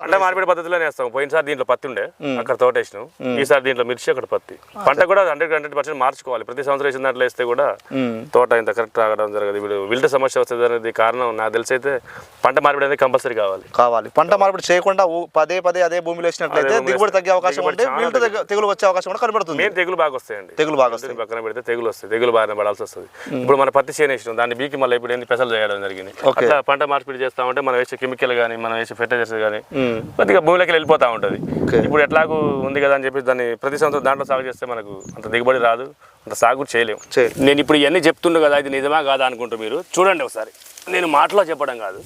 పంట మార్పిడి పద్ధతిలోనే వేస్తాం. పోయినసారి దీంట్లో పత్తి ఉండే అక్కడ తోట వేసినాం. ఈసారి దీంట్లో మిర్చి అక్కడ పత్తి. పంట కూడా హండ్రెడ్ హండ్రెడ్ పర్సెంట్ మార్చుకోవాలి. ప్రతి సంవత్సరం వేసిన దాంట్లో వేస్తే కూడా తోట ఇంత కరెక్ట్ రావడం జరగదు. ఇప్పుడు విల్ట్ సమస్య వస్తుంది అనేది కారణం నాకు తెలిసి అయితే పంట మార్పిడి అనేది కంపల్సరీ కావాలి. కావాలి. పంట మార్పిడి చేయకుండా పదే పదే అదే భూమిలో వేసినట్లయితే దిగుబడి తగ్గే అవకాశం ఉంటే తెగులు వచ్చే అవకాశం కూడా కనబడుతుంది. మెయిన్ తెగులు బాగా వస్తాయండి. తెగులు బాగా వస్తాయి. పక్కన పెడితే తెగులు వస్తాయి. తెగులు బాగా పడాల్సి వస్తుంది. ఇప్పుడు మన పత్తి చేను వేసినాం. దాన్ని బీకి మళ్ళీ ఇప్పుడు ఏంది పెసలు చేయడం జరిగింది. పంట మార్పిడి చేస్తామంటే మనం వేసే కెమికల్ కానీ మనం వేసే ఫెర్టిలైజర్స్ కానీ కొద్దిగా భూమిలోకి వెళ్ళిపోతూ ఉంటుంది. ఇప్పుడు ఎట్లాగూ ఉంది కదా అని చెప్పి దాన్ని ప్రతి సంవత్సరం దాంట్లో సాగు చేస్తే మనకు అంత దిగుబడి రాదు అంత సాగు చేయలేము. చేయలేం. నేను ఇప్పుడు ఇవన్నీ చెప్తుండే కదా ఇది నిజమా కాదా అనుకుంటూ మీరు చూడండి ఒకసారి. నేను మాటలో చెప్పడం కాదు.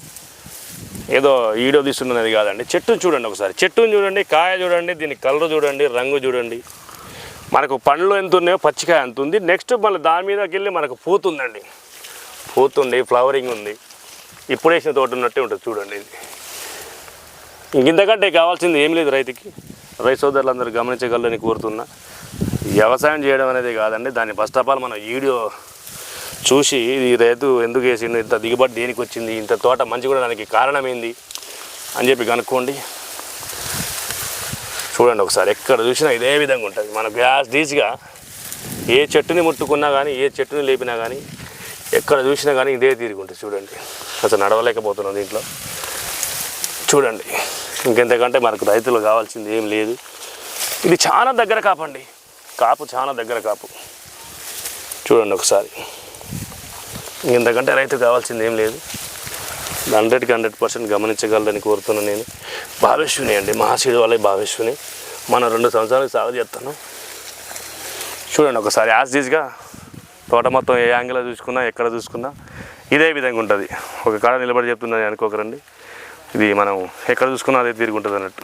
ఏదో వీడియో తీస్తున్నది కాదండి. చెట్టును చూడండి ఒకసారి. చెట్టును చూడండి కాయ చూడండి దీని కలర్ చూడండి రంగు చూడండి. మనకు పండ్లు ఎంత ఉన్నాయో పచ్చికాయ ఎంత ఉంది. నెక్స్ట్ మళ్ళీ దాని మీదకి వెళ్ళి మనకు పూత ఉందండి. పూత ఉంది ఫ్లవరింగ్ ఉంది. ఇప్పుడు వేసిన తోట ఉన్నట్టే ఉంటుంది చూడండి ఇది. ఇంతకంటే కావాల్సింది ఏం లేదు రైతుకి. రైతు సోదరులందరూ గమనించగలరని కోరుతున్నా. వ్యవసాయం చేయడం అనేది కాదండి దాన్ని ఫస్ట్ ఆఫ్ ఆల్ మన వీడియో చూసి ఈ రైతు ఎందుకు వేసిండు ఇంత దిగుబడి దేనికి వచ్చింది ఇంత తోట మంచి కూడా దానికి కారణం ఏంది అని చెప్పి కనుక్కోండి. చూడండి ఒకసారి ఎక్కడ చూసినా ఇదే విధంగా ఉంటుంది. మన గ్యాస్ డీస్గా ఏ చెట్టుని ముట్టుకున్నా కానీ ఏ చెట్టుని లేపినా కానీ ఎక్కడ చూసినా కానీ ఇదే తీరుగుంటుంది ఉంటుంది. చూడండి అసలు నడవలేకపోతున్నాం దీంట్లో. చూడండి. ఇంకెంతకంటే మనకు రైతులు కావాల్సింది ఏం లేదు. ఇది చాలా దగ్గర కాపండి. కాపు చాలా దగ్గర కాపు. చూడండి ఒకసారి. ఇంతకంటే రైతు కావాల్సింది ఏం లేదు. హండ్రెడ్కి హండ్రెడ్ పర్సెంట్ గమనించగలరని కోరుతున్నాను నేను. భావేశ్వని అండి మహాశివుడు వాళ్ళే భావేశ్వని మనం రెండు సంవత్సరాలకు సాగు చేస్తాను. చూడండి ఒకసారి యాజ్ డీజ్గా తోట మొత్తం ఏ యాంగిల్లో చూసుకున్నా ఎక్కడ చూసుకున్నా ఇదే విధంగా ఉంటుంది. ఒక కాడ నిలబడి చెప్తున్నాను అనుకోకరండి ఇది మనం ఎక్కడ చూసుకున్నా అదే తిరిగి ఉంటుంది అన్నట్టు.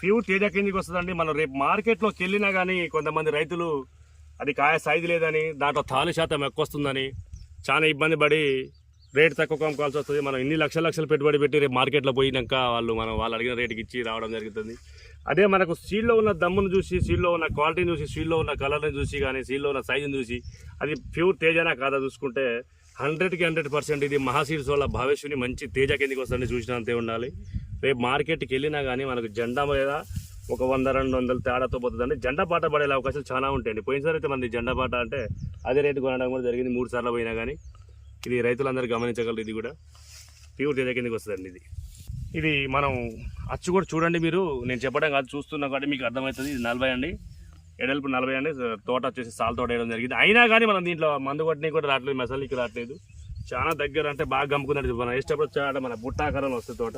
ప్యూర్ తేజ కిందికి వస్తుందండి. మనం రేపు మార్కెట్లోకి వెళ్ళినా కానీ కొంతమంది రైతులు అది కాయ సైజు లేదని దాంట్లో తాళి శాతం ఎక్కువ వస్తుందని చాలా ఇబ్బంది పడి రేట్ తక్కువ కమ్ముకోవాల్సి వస్తుంది. మనం ఇన్ని లక్షల లక్షలు పెట్టుబడి పెట్టి రేపు మార్కెట్లో పోయినాక వాళ్ళు మనం వాళ్ళు అడిగిన రేటుకి ఇచ్చి రావడం జరుగుతుంది. అదే మనకు సీడ్లో ఉన్న దమ్మును చూసి సీడ్లో ఉన్న క్వాలిటీని చూసి సీడ్లో ఉన్న కలర్ని చూసి కానీ సీడ్లో ఉన్న సైజుని చూసి అది ప్యూర్ తేజనా కాదా చూసుకుంటే హండ్రెడ్కి హండ్రెడ్ పర్సెంట్ ఇది మహాశీర్స్ వల్ల భావేశ్వని మంచి తేజ కిందకి వస్తుందని చూసినంతే ఉండాలి. రేపు మార్కెట్కి వెళ్ళినా కానీ మనకు జెండా మీద ఒక వంద రెండు వందల తేడాతో పోతుందండి జెండా పాట పడే అవకాశాలు చాలా ఉంటాయండి. పోయినసారి అయితే మనది జెండా పాట అంటే అదే రేటు కొనడం కూడా జరిగింది. మూడు సార్లు పోయినా కానీ ఇది రైతులందరూ గమనించగలరు ఇది కూడా. ప్యూర్ తేజ కిందకి వస్తుందండి ఇది. ఇది మనం అచ్చు కూడా చూడండి మీరు. నేను చెప్పడం కాదు చూస్తున్నా కాబట్టి మీకు అర్థమవుతుంది. ఇది నలభై అండి. ఎడల్పు నలభై అండి తోట వచ్చేసి సాల్ తోట వేయడం జరిగింది. అయినా కానీ మనం దీంట్లో మందు కొట్టినవి కూడా రావట్లేదు మెసలికి రావట్లేదు. చాలా దగ్గర అంటే బాగా గమ్ముకున్నట్టు మనం వేసేటప్పుడు చాలా మన బుట్టాకారంలో వస్తుంది తోట.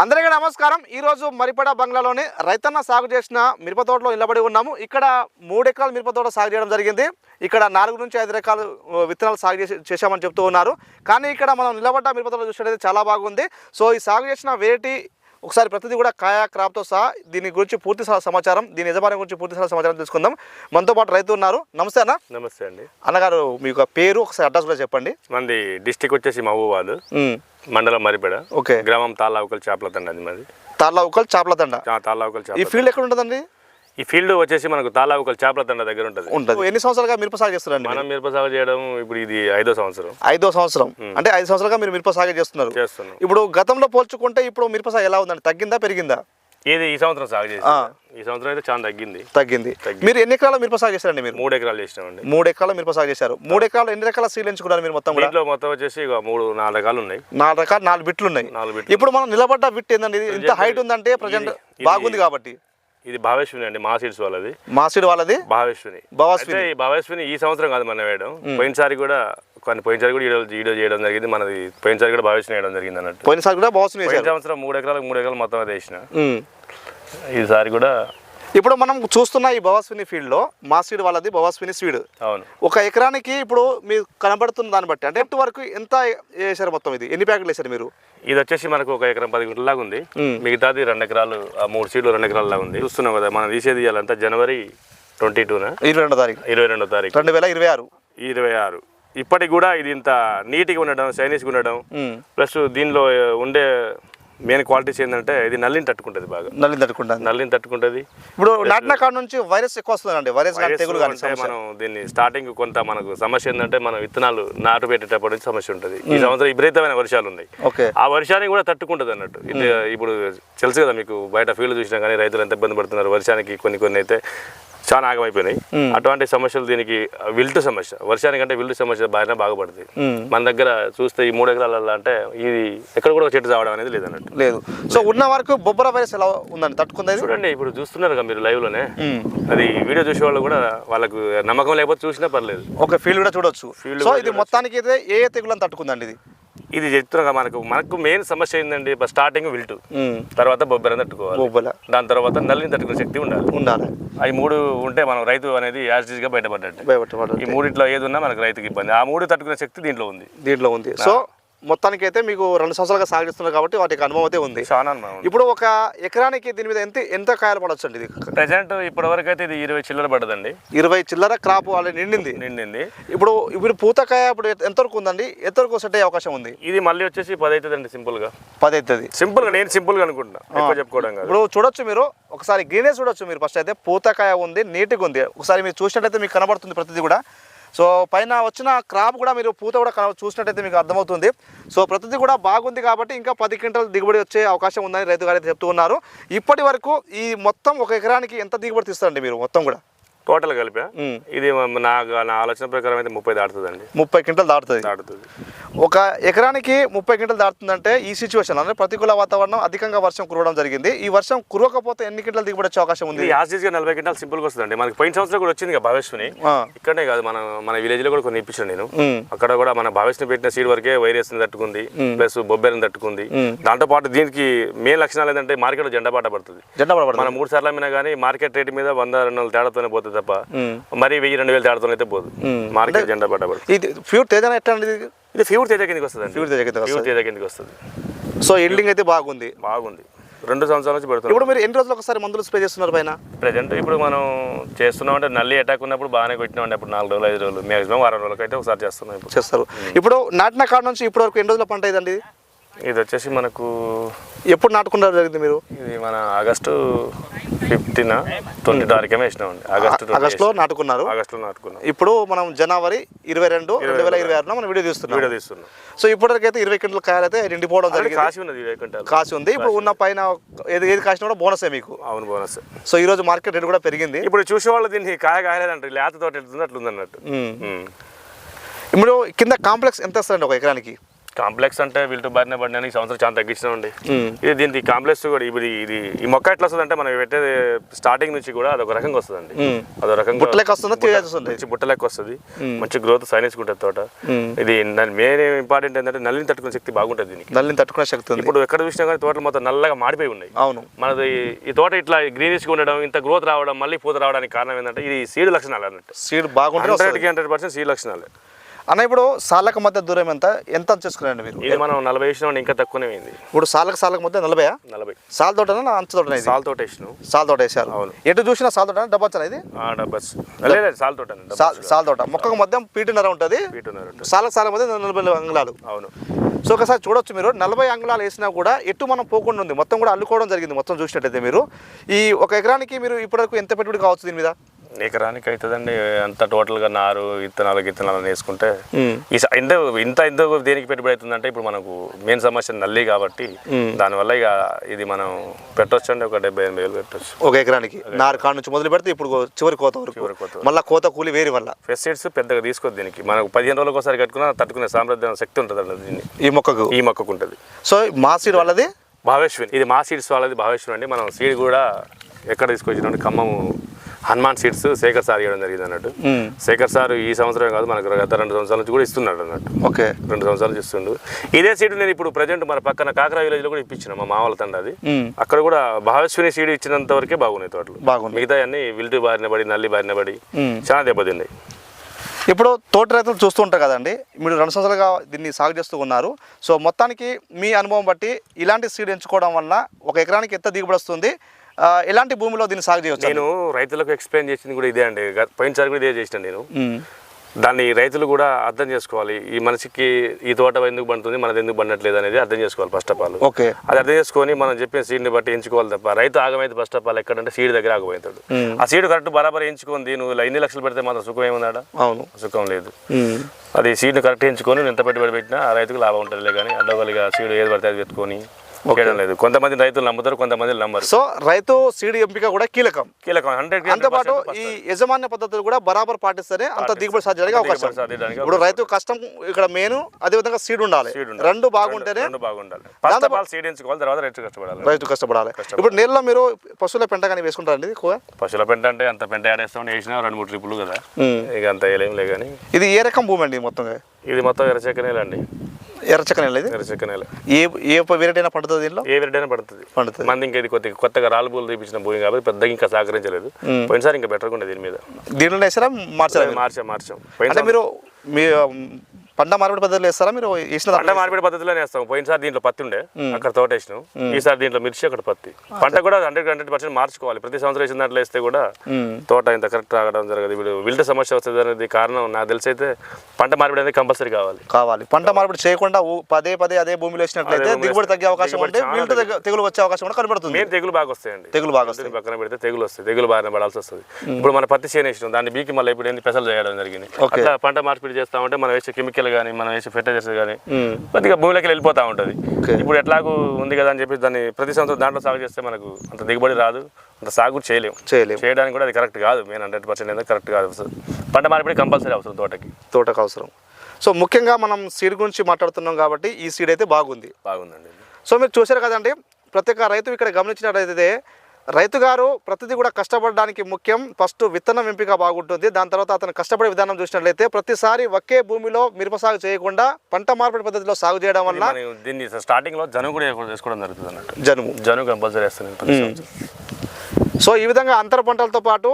అందరికీ నమస్కారం. ఈరోజు మరిపడ బంగ్లాలోని రైతన్న సాగు చేసిన మిరప తోటలో నిలబడి ఉన్నాము. ఇక్కడ మూడు ఎకరాల మిరప తోట సాగు చేయడం జరిగింది. ఇక్కడ నాలుగు నుంచి ఐదు రకాల విత్తనాలు సాగు చేసి చేశామని చెప్తూ ఉన్నారు. కానీ ఇక్కడ మనం నిలబడ్డ మిరప తోట చూసినట్టయితే చాలా బాగుంది. సో ఈ సాగు చేసిన వేటి ఒకసారి ప్రతిదీ కూడా కాయ క్రాప్తో సహా దీని గురించి పూర్తి సమాచారం దీని యజమాని గురించి పూర్తి సమాచారం తెలుసుకుందాం. మనతో పాటు రైతు ఉన్నారు. నమస్తే అన్న. నమస్తే అండి. అన్నగారు మీ యొక్క పేరు ఒకసారి అడ్రస్ కూడా చెప్పండి. మనది డిస్టిక్ వచ్చేసి మహబూబాద్. మండలం మరిపేడ. ఓకే. గ్రామం తాళ్ళావుకల్ చేపల తండ అది మాది. తాళ్ళ ఉక్కల్ చేపల తండ. తాళ్ళావుకల్ ఈ ఫీల్డ్ ఎక్కడ ఉంటుందండి ఈ ఫీల్డ్ వచ్చేసి మనకు తాళ్ళావుకల్ చేపల తండ దగ్గర ఉంటుంది. ఉంటుంది. ఎన్ని సంవత్సరాలుగా మిరప సాగు చేస్తున్నారండి మనం మిరప సాగు చేయడం ఇప్పుడు ఇది ఐదో సంవత్సరం. ఐదో సంవత్సరం. అంటే ఐదు సంవత్సరాలుగా మీరు మిరప సాగు చేస్తున్నారు. చేస్తున్నాం. ఇప్పుడు గతంలో పోల్చుకుంటే ఇప్పుడు మిరప సాగు ఎలా ఉందండి? తగ్గిందా పెరిగిందా? ఇది ఈ సంవత్సరం సాగు చేసి. ఈ సంవత్సరం అయితే చాలా తగ్గింది. తగ్గింది. మీరు ఎన్ని ఎకరాల మిరప సాగు చేశారండి మీరు? మూడు ఎకరాలు చేసినామండి. మూడు ఎకరాల మిరప సాగు చేశారు. మూడు ఎకరాలు ఎన్ని రకాల సీలు ఎంచుకున్నారు మీరు మొత్తం కూడా? దీంట్లో మొత్తం వచ్చేసి ఇక మూడు నాలుగు రకాలు ఉన్నాయి. నాలుగు రకాల నాలుగు బిట్లు ఉన్నాయి. నాలుగు బిట్లు. ఇప్పుడు మనం నిలబడ్డ బిట్ ఏందండి? ఇది? ఇంత హైట్ ఉందంటే ప్రజెంట్ బాగుంది కాబట్టి. ఇది భావేశ్వని అండి మా సీడ్స్ వాళ్ళది. మా సీడ్ వాళ్ళది? భావేశ్వని. ఈ భావేశ్వని ఈ సంవత్సరం కాదు మనం వేయడం. పోయినసారి కూడా కానీ పోయినసారి కూడా వీడియో వీడియో చేయడం జరిగింది. మనది పోయినసారి కూడా భావేశ్వని వేయడం జరిగింది అన్నట్టు. పోయినసారి కూడా వేశారు. సంవత్సరం మూడు ఎకరాలకు మూడు ఎకరాలు మొత్తం వేసిన. ఈసారి కూడా ఇప్పుడు మనం చూస్తున్న ఈ భవాస్విని ఫీల్డ్లో మా సీడ్ వాళ్ళది భవాస్విని సీడ్ అవును. ఒక ఎకరానికి ఇప్పుడు మీరు కనబడుతున్న దాన్ని బట్టి అంటే ఎంత వరకు ఎంత వేసారు మొత్తం ఇది? ఎన్ని ప్యాకెట్లు వేసారు మీరు? ఇది వచ్చేసి మనకు ఒక ఎకరం పది గుంటల లాగా ఉంది. మిగతాది రెండు ఎకరాలు మూడు సీట్లు రెండు ఎకరాల లాగా ఉంది. చూస్తున్నాం కదా మనం తీసేది ఇవ్వాలంతా జనవరి ట్వంటీ టూన? ఇరవై రెండో తారీఖు. ఇరవై రెండో తారీఖు. రెండు వేల ఇరవై ఆరు. ఇరవై ఆరు. ఇప్పటికి కూడా ఇది ఇంత నీట్గా ఉండడం షైనీస్గా ఉండడం. ప్లస్ దీనిలో ఉండే మెయిన్ క్వాలిటీస్ ఏంటంటే ఇది నల్లిని తట్టుకుంటుంది బాగా. నల్లి తట్టుకుంటుంది. నల్లిని తట్టుకుంటుంది. ఇప్పుడు నాటిన కాడ నుంచి వైరస్ ఎక్కువ వస్తుందండి. వైరస్ తెగులు మనం దీన్ని స్టార్టింగ్ కొంత మనకు సమస్య ఏంటంటే మనం విత్తనాలు నాటు పెట్టేటప్పటి నుంచి సమస్య ఉంటుంది. ఈ సంవత్సరం విపరీతమైన వర్షాలు ఉన్నాయి. ఓకే. ఆ వర్షానికి కూడా తట్టుకుంటుంది అన్నట్టు. ఇది ఇప్పుడు తెలుసు కదా మీకు బయట ఫీల్డ్ చూసినా కానీ రైతులు ఎంత ఇబ్బంది పడుతున్నారు. వర్షానికి కొన్ని కొన్ని అయితే చాలా ఆగమైపోయినాయి. అటువంటి సమస్యలు దీనికి విల్టు సమస్య. వర్షానికంటే విల్టు సమస్య బాగా బాగుపడుతుంది. మన దగ్గర చూస్తే ఈ మూడు ఎకరాలలో అంటే ఇది ఎక్కడ కూడా ఒక చెట్టు రావడం అనేది లేదన్నట్టు. లేదు. సో ఉన్న వరకు బొబ్బర వైరస్ ఎలా ఉందండి? తట్టుకుంది ఇది? చూడండి ఇప్పుడు చూస్తున్నారు కదా మీరు లైవ్లోనే. అది వీడియో చూసే వాళ్ళు కూడా వాళ్ళకు నమ్మకం లేకపోతే చూసినా పర్లేదు. ఓకే ఫీల్డ్ కూడా చూడొచ్చు. సో ఇది మొత్తానికి అయితే ఏ తెగులను తట్టుకుందండి ఇది? ఇది చెప్తున్నా మనకు. మనకు మెయిన్ సమస్య ఏంటండి స్టార్టింగ్ విల్టు తర్వాత బొబ్బెర తట్టుకోవాలి. బొబ్బల. దాని తర్వాత నల్లిని తట్టుకునే శక్తి ఉండాలి. ఉండాలి. అవి మూడు ఉంటే మనం రైతు అనేది యాజిటీస్గా బయటపడ్డట్టు. భయపడతాడు ఈ మూడిట్లో ఏది ఉన్నా మనకు రైతుకి ఇబ్బంది. ఆ మూడు తట్టుకునే శక్తి దీంట్లో ఉంది. దీంట్లో ఉంది. సో మొత్తానికి అయితే మీకు రెండు సంవత్సరాలుగా సాగిస్తున్నారు కాబట్టి వాటికి అనుభవం అయితే ఉంది. చాలా మనం ఇప్పుడు ఒక ఎకరానికి దీని మీద ఎంత ఎంత కాయలు పడవచ్చు అండి ఇది? ప్రజెంట్ ఇప్పటి వరకు అయితే ఇది ఇరవై చిల్లర పడదండి. ఇరవై చిల్లర క్రాప్ ఆల్రెడీ నిండింది. నిండింది. ఇప్పుడు ఇప్పుడు పూతకాయ ఇప్పుడు ఎంతవరకు ఉందండి? ఎంతవరకు సెట్ అయ్యే అవకాశం ఉంది? ఇది మళ్ళీ వచ్చేసి పది అవుతుందండి సింపుల్గా పది అవుతుంది సింపుల్గా నేను సింపుల్గా అనుకుంటున్నా ఎక్కువ చెప్పుకోవడం ఇప్పుడు చూడొచ్చు మీరు ఒకసారి గ్రీనేజ్ చూడొచ్చు మీరు. ఫస్ట్ అయితే పూతకాయ ఉంది నీట్గా ఉంది. ఒకసారి మీరు చూసినట్టయితే మీకు కనబడుతుంది ప్రతిదీ కూడా. సో పైన వచ్చిన క్రాప్ కూడా మీరు పూత కూడా చూసినట్టయితే మీకు అర్థమవుతుంది. సో ప్రతిదీ కూడా బాగుంది కాబట్టి ఇంకా పది క్వింటల్ దిగుబడి వచ్చే అవకాశం ఉందని రైతు గారు అయితే చెప్తూ ఉన్నారు. ఇప్పటి వరకు ఈ మొత్తం ఒక ఎకరానికి ఎంత దిగుబడి తీస్తారండి మీరు మొత్తం కూడా? టోటల్ కలిపా. ఇది నా నా ఆలోచన ప్రకారం అయితే ముప్పై దాటుతుందండి. ముప్పై క్వింటల్ దాటుతుంది. దాటుతుంది. ఒక ఎకరానికి ముప్పై క్వింటల్ దాటుతుందంటే ఈ సిచ్యువేషన్ అంటే ప్రతికూల వాతావరణం అధికంగా వర్షం కురవడం జరిగింది. ఈ వర్షం కురవకపోతే ఎన్ని క్వింటల్ దిగుబడి వచ్చే అవకాశం ఉంది? యాసిడ్గా నలభై క్వింటాల్ సింపుల్గా వస్తుందండి. మనకి పోయిన సంవత్సరం కూడా వచ్చింది ఆ. ఇక్కడనే కాదు మన మన విలేజ్లో కూడా కొన్ని ఇప్పించాను నేను. అక్కడ కూడా మన భవిష్యత్తు పెట్టిన సీడ్ వరకే వైరస్ని తట్టుకుంది ప్లస్ బొబ్బెరని తట్టుకుంది. దాంతో పాటు దీనికి మెయిన్ లక్షణాలు ఏంటంటే మార్కెట్ జెండా పాట పడుతుంది. జెండా పడబడుతుంది మనం మూడు సార్లు అమ్మినా కానీ మార్కెట్ రేట్ మీద వంద రెండు వందల తేడాతోనే పోతుంది తప్ప. మరి వెయ్యి రెండు వేల తేడాతో అయితే పోదు. మార్కెట్ జెండా పాట పడుతుంది. ప్యూర్ తేజన ఎట్లా ఇది ఫ్యూర్ తేజ కిందకి వస్తుంది ప్యూర్ తేజ కిందకి ఫ్యూర్ తేజ కిందకి వస్తుంది. సో ఎండింగ్ అయితే బాగుంది. బాగుంది. రెండు సంవత్సరాల నుంచి పెడుతున్నాం. ఇప్పుడు మీరు ఎన్ని రోజులు ఒకసారి మందులు స్ప్రే చేస్తున్నారు పైన? ప్రజెంట్ ఇప్పుడు మనం చేస్తున్నాం అంటే నల్లి అటాక్ ఉన్నప్పుడు బాగానే కొట్టినాం అంటే ఇప్పుడు నాలుగు రోజులు ఐదు రోజులు మాక్సిమం వారం రోజులకి అయితే ఒకసారి చేస్తున్నాం ఇప్పుడు. చేస్తారు. ఇప్పుడు నాటిన కాడ నుంచి ఇప్పటి వరకు ఎన్ని రోజుల పంట ఇదండి ఇది? వచ్చేసి మనకు ఎప్పుడు నాటుకున్నారు జరిగింది మీరు? ఇది మన ఆగస్టు ఫిఫ్టీన్? ట్వంటీ తారీఖేమో వేసినామండి. ఆగస్టు ఆగస్టులో నాటుకున్నారు. ఆగస్టులో నాటుకున్నాం. ఇప్పుడు మనం జనవరి ఇరవై రెండు రెండు వేల ఇరవై ఆరులో మనం వీడియో తీస్తున్నాం. వీడియో తీస్తున్నాం. సో ఇప్పటివరకు అయితే ఇరవై క్వింటల్ కాయలు అయితే నిండిపోవడం జరిగింది. కాసి ఉన్నది ఇరవై క్వింటాలు. కాసి ఉంది. ఇప్పుడు ఉన్న పైన ఏది ఏది కాసినా కూడా బోనసే మీకు. అవును బోనస్ సో ఈ రోజు మార్కెట్ రేట్ కూడా పెరిగింది. ఇప్పుడు చూసే వాళ్ళు దీన్ని కాయ కాయలేదంటారు. లేత తోట అట్లుంది అన్నట్టు. ఇప్పుడు కింద కాంప్లెక్స్ ఎంత వస్తుందండి ఒక ఎకరానికి? కాంప్లెక్స్ అంటే వీళ్ళతో బారిన పడినా ఈ సంవత్సరం చాలా తగ్గించినామండి. ఇది దీనికి కాంప్లెక్స్ కూడా ఇప్పుడు ఇది ఈ మొక్క ఎట్లా వస్తుంది అంటే మనం పెట్టేది స్టార్టింగ్ నుంచి కూడా అదొక రకంగా వస్తుందండి. అదొక రకంగా బుట్టలెక్క వస్తుందా మంచి బుట్ట లెక్క వస్తుంది. మంచి గ్రోత్ సైనిస్ ఉంటుంది తోట. ఇది మెయిన్ ఇంపార్టెంట్ ఏంటంటే నల్లిని తట్టుకునే శక్తి బాగుంటుంది దీనికి. నల్లిని తట్టుకునే శక్తి ఉంది. ఇప్పుడు ఎక్కడ చూసినా కానీ తోటలు మొత్తం నల్లగా మాడిపోయి ఉన్నాయి. అవును. మనది ఈ తోట ఇట్లా గ్రీనిష్గా ఉండడం ఇంత గ్రోత్ రావడం మళ్ళీ పూత రావడానికి కారణం ఏంటంటే ఇది సీడ్ లక్షణాలు అన్నట్టు. సీడ్ బాగుంటే వస్తుంది. హండ్రెడ్కి హండ్రెడ్ పర్సెంట్ సీడ్ లక్షణాలు. అన్న ఇప్పుడు సాళ్ళకు మధ్య దూరం ఎంత? ఎంత చేసుకున్నారండి మీరు? ఇది మనం నలభై వేసినాం ఇంకా తక్కువనే అయింది. ఇప్పుడు సాళ్ళకు సాళ్ళకు మధ్య నలభై నలభై. సాల్ అంచు తోటనా ఇది? సాల్ తోట వేసినాం. సాల్ తోట వేసారు. అవును. ఎటు చూసినా సాల్ తోట డబ్బా ఇది? డబ్బస్ లేదు సాల్ తోట సాల్ తోట. మొక్కకు మధ్య పీటున్నర ఉంటుంది. పీటున్నారు సాలకు సాల మధ్య నలభై అంగుళాలు. అవును. సో ఒకసారి చూడొచ్చు మీరు. నలభై అంగుళాలు వేసినా కూడా ఎటు మనం పోకుండా ఉంది. మొత్తం కూడా అల్లుకోవడం జరిగింది. మొత్తం చూసినట్టయితే మీరు. ఈ ఒక ఎకరానికి మీరు ఇప్పటివరకు ఎంత పెట్టుబడి కావచ్చు దీని మీద? ఎకరానికి అవుతుందండి అంత టోటల్గా నారు విత్తనాలు గిత్తనాలు వేసుకుంటే ఇంత ఇంత ఎందుకు దేనికి పెట్టుబడి అవుతుందంటే ఇప్పుడు మనకు మెయిన్ సమస్య నల్లి కాబట్టి దానివల్ల ఇక ఇది మనం పెట్టొచ్చు అండి ఒక డెబ్బై ఎనభై వేలు పెట్టొచ్చు. ఒక ఎకరానికి నారు కాడ నుంచి మొదలు పెడితే ఇప్పుడు చివరి కోత చివరి వరకు. కోత మళ్ళీ కోత కూలి వేరు వల్ల పెస్టిసైడ్స్ పెద్దగా తీసుకోవద్దు దీనికి. మనకు పదిహేను రోజులకు ఒకసారి కట్టుకున్నా తట్టుకునే సామర్థ్యం శక్తి ఉంటుంది అండి దీన్ని. ఈ మొక్కకు? ఈ మొక్కకు ఉంటుంది. సో మా సీడ్ వాళ్ళది? భావేశ్వరి ఇది మా సీడ్స్ వాళ్ళది భావేశ్వరి అండి. మనం సీడ్ కూడా ఎక్కడ తీసుకొచ్చినాం ఖమ్మం హనుమాన్ సీడ్స్ శేఖర్ సార్ ఇవ్వడం జరిగింది అన్నట్టు. శేఖర్ సార్ ఈ సంవత్సరం కాదు మనకు గత రెండు సంవత్సరాల నుంచి కూడా ఇస్తున్నాడు అన్నట్టు. ఓకే. రెండు సంవత్సరాల నుంచి ఇస్తుండు ఇదే సీడ్ నేను ఇప్పుడు ప్రజెంట్ మన పక్కన కాకరా విలేజ్లో కూడా ఇప్పించిన మా మామల తండ అది. అక్కడ కూడా భావేశ్వరి సీడ్ ఇచ్చినంత వరకే బాగున్నాయి తోటలు. బాగుంది మిగతా అన్ని విల్టు బారిన పడి నల్లి బారిన పడి చాలా దెబ్బతిన్నాయి. ఇప్పుడు తోటి రైతులు చూస్తూ ఉంటారు కదండి మీరు రెండు సంవత్సరాలుగా దీన్ని సాగు చేస్తూ ఉన్నారు. సో మొత్తానికి మీ అనుభవం బట్టి ఇలాంటి సీడ్ ఎంచుకోవడం వల్ల ఒక ఎకరానికి ఎంత దిగుబడి వస్తుంది? ఎలాంటి భూమిలో దీన్ని సాగు చేయవచ్చు నేను రైతులకు ఎక్స్ప్లెయిన్ చేసింది కూడా ఇదే అండి. పోయినసారి కూడా ఇదే చేసిన నేను. దాన్ని రైతులు కూడా అర్థం చేసుకోవాలి. ఈ మనిషికి ఈ తోట ఎందుకు పండుతుంది మనది ఎందుకు పండట్లేదు అనేది అర్థం చేసుకోవాలి ఫస్ట్ ఆఫ్ ఆల్ ఓకే. అది అర్థం చేసుకొని మనం చెప్పిన సీడ్ని బట్టి ఎంచుకోవాలి తప్ప రైతు ఆగమైతే ఫస్ట్ ఆఫ్ ఆల్ ఎక్కడంటే సీడ్ దగ్గర ఆగమవుతాడు. ఆ సీడ్ కరెక్ట్ బరాబర్ ఎంచుకుంది నువ్వు ఎన్ని లక్షలు పెడితే మాత్రం సుఖం ఏముందాడా? అవును. సుఖం లేదు. అది సీడ్ని కరెక్ట్ ఎంచుకొని ఎంత పెట్టుబడి పెట్టినా ఆ రైతుకు లాభం ఉంటుందిలే కానీ అడ్డగోలుగా సీడ్ ఏది పడితే అది పెట్టుకొని చేయడం లేదు. కొంతమంది రైతులు నమ్ముతారు కొంతమంది నమ్మరు. సో రైతు సీడ్ ఎంపిక కూడా కీలకం. కీలకం. హండ్రెడ్ అంతేపాటు ఈ యజమాన్య పద్ధతులు కూడా బరాబర్ పాటిస్తేనే అంత దిగుబడి సాధించడానికి అవకాశం. ఇప్పుడు రైతు కష్టం ఇక్కడ మెయిన్ అదే విధంగా సీడ్ ఉండాలి. రెండు బాగుంటేనే రెండు బాగుండాలి. సీడ్ ఎంచుకోవాలి తర్వాత రైతు కష్టపడాలి. రైతు కష్టపడాలి. ఇప్పుడు నీళ్ళలో మీరు పశువుల పెంట కానీ వేసుకుంటారండి ఎక్కువ? పశువుల పెంట అంటే అంత పెంట ఆడేస్తాం వేసినా రెండు మూడు ట్రిప్పులు కదా. ఇక అంత వేయలేం లే కానీ. ఇది ఏ రకం భూమి అండి మొత్తంగా? ఇది మొత్తం ఎర్రచెక్క నేల అండి ఎర్రచక్క నేల ఇది? ఎర్రచెక్క నేల ఏ ఏ వెరైటీ అయినా పండుతుంది దీనిలో? ఏ విరడైనా పడుతుంది. పండుతుంది. మంది ఇంకా ఇది కొద్దిగా కొత్తగా రాళ్ళు పూలు తీపించిన భూమి కాబట్టి పెద్దగా ఇంకా సహకరించలేదు. పోయినసారి ఇంకా బెటర్గా ఉండేది దీని మీద. దీనిలో వేసారా? మార్చారా మీరు? మార్చాం మార్చాం. అంటే మీరు మీ పంట మార్పిడి పద్ధతిలో వేస్తారా మీరు? వేసిన పంట మార్పిడి పద్ధతిలోనే వేస్తాం పోయినసారి దీంట్లో పత్తి ఉండే అక్కడ తోట వేసినాం ఈసారి దీంట్లో మిర్చి అక్కడ పత్తి. పంట కూడా హండ్రెడ్ హండ్రెడ్ పర్సెంట్ మార్చుకోవాలి. ప్రతి సంవత్సరం వేసిన దాంట్లో వేస్తే కూడా. తోట ఇంత కరెక్ట్ రావడం జరగదు. ఇప్పుడు విల్ట సమస్య వస్తుంది అనేది కారణం నాకు తెలిసి అయితే పంట మార్పిడి అనేది కంపల్సరీ కావాలి. కావాలి. పంట మార్పిడి చేయకుండా పదే పదే అదే భూమిలో వేసినట్లయితే దిగుబడి తగ్గే అవకాశం ఉంటే తెగులు వచ్చే అవకాశం కూడా కనబడుతుంది. మెయిన్ తెగులు బాగా వస్తాయండి. తెగులు బాగా వస్తాయి. పక్కన పెడితే తెగులు వస్తాయి. తెగులు బారిన పడాల్సి వస్తుంది. ఇప్పుడు మన పత్తి చేను వేసినాం. దాన్ని బీకి మళ్ళీ ఇప్పుడు ఏంది? పెసలు చేయడం జరిగింది. అట్లా పంట మార్పిడి చేస్తామంటే మనం వేసే కెమికల్ కానీ మనం వేసే ఫెర్టిలైజర్స్ కానీ. కొద్దిగా భూమిలోకి వెళ్ళిపోతూ ఉంటుంది. ఇప్పుడు ఎట్లాగూ ఉంది కదా అని చెప్పి దాన్ని ప్రతి సంవత్సరం దాంట్లో సాగు చేస్తే మనకు అంత దిగుబడి రాదు అంత సాగు చేయలేము చేయలేము చేయడానికి కూడా అది కరెక్ట్ కాదు మెయిన్ హండ్రెడ్ పర్సెంట్ అనేది కరెక్ట్ కాదు. పంట మార్పిడి కంపల్సరీ అవసరం తోటకి. తోటకు అవసరం. సో ముఖ్యంగా మనం సీడ్ గురించి మాట్లాడుతున్నాం కాబట్టి ఈ సీడ్ అయితే బాగుంది. బాగుందండి. సో మీరు చూశారు కదండి ప్రతి ఒక్క రైతు ఇక్కడ గమనించినట్లయితే రైతు గారు ప్రతిదీ కూడా కష్టపడడానికి ముఖ్యం. ఫస్ట్ విత్తనం ఎంపిక బాగుంటుంది. దాని తర్వాత అతను కష్టపడే విధానం చూసినట్లయితే ప్రతిసారి ఒకే భూమిలో మిరప సాగు చేయకుండా పంట మార్పిడి పద్ధతిలో సాగు చేయడం వల్ల దీన్ని స్టార్టింగ్లో జను కూడా వేసుకోవడం జరుగుతుంది అన్నట్టు. జనుము జను కంపల్సరీ వేస్తాను సో ఈ విధంగా అంతర పంటలతో పాటు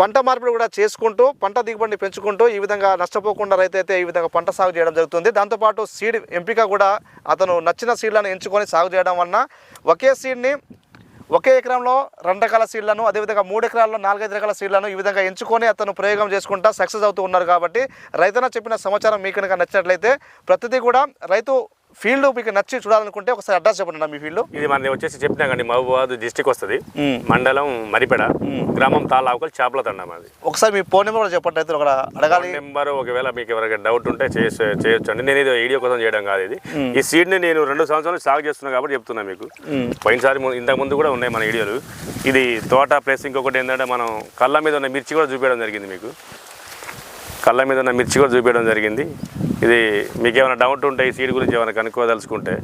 పంట మార్పిడి కూడా చేసుకుంటూ పంట దిగుబడిని పెంచుకుంటూ ఈ విధంగా నష్టపోకుండా రైతు అయితే ఈ విధంగా పంట సాగు చేయడం జరుగుతుంది. దాంతోపాటు సీడ్ ఎంపిక కూడా అతను నచ్చిన సీడ్లను ఎంచుకొని సాగు చేయడం వలన ఒకే సీడ్ని ఒకే ఎకరంలో రెండు రకాల సీడ్లను అదేవిధంగా మూడు ఎకరాల్లో నాలుగైదు రకాల సీడ్లను ఈ విధంగా ఎంచుకొని అతను ప్రయోగం చేసుకుంటా సక్సెస్ అవుతూ ఉన్నారు కాబట్టి రైతన్న చెప్పిన సమాచారం మీకు కనుక నచ్చినట్లయితే ప్రతిదీ కూడా రైతు ఫీల్డ్ మీకు నచ్చి చూడాలనుకుంటే ఒకసారి అడ్రస్ చెప్పండి మీ ఫీల్డ్ ఇది మనది వచ్చేసి చెప్పినా కండి మహబూబాద్ డిస్టిక్ వస్తుంది. మండలం మరిపెడ. గ్రామం తాళావుకల్ చేపల తండ మాది. ఒకసారి మీ ఫోన్ నెంబర్ కూడా చెప్పండి రైతులు అక్కడ అడగాలి. నెంబర్ ఒకవేళ మీకు ఎవరికైనా డౌట్ ఉంటే చేసి చేయొచ్చు అండి. నేను ఇది వీడియో కోసం చేయడం కాదు ఇది. ఈ సీడ్ని నేను రెండు సంవత్సరాలు సాగు చేస్తున్నా కాబట్టి చెప్తున్నా మీకు. పోయినసారి ఇంతకు ముందు కూడా ఉన్నాయి మన వీడియోలు. ఇది తోట ప్లస్ ఇంకొకటి ఏంటంటే మనం కళ్ళ మీద ఉన్న మిర్చి కూడా చూపించడం జరిగింది మీకు. కళ్ళ మీద ఉన్న మిర్చి కూడా చూపించడం జరిగింది. ఇది మీకు ఏమైనా డౌట్ ఉంటే ఈ సీడ్ గురించి ఏమైనా కనుక్కోదలుచుకుంటే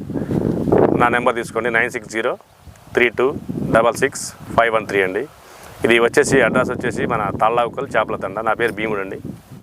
నా నెంబర్ తీసుకోండి. Nine six zero three two double six five one three అండి. ఇది వచ్చేసి అడ్రస్ వచ్చేసి మన తాళ్ళావుకల్ చేపల తండ. నా పేరు భీముడు అండి.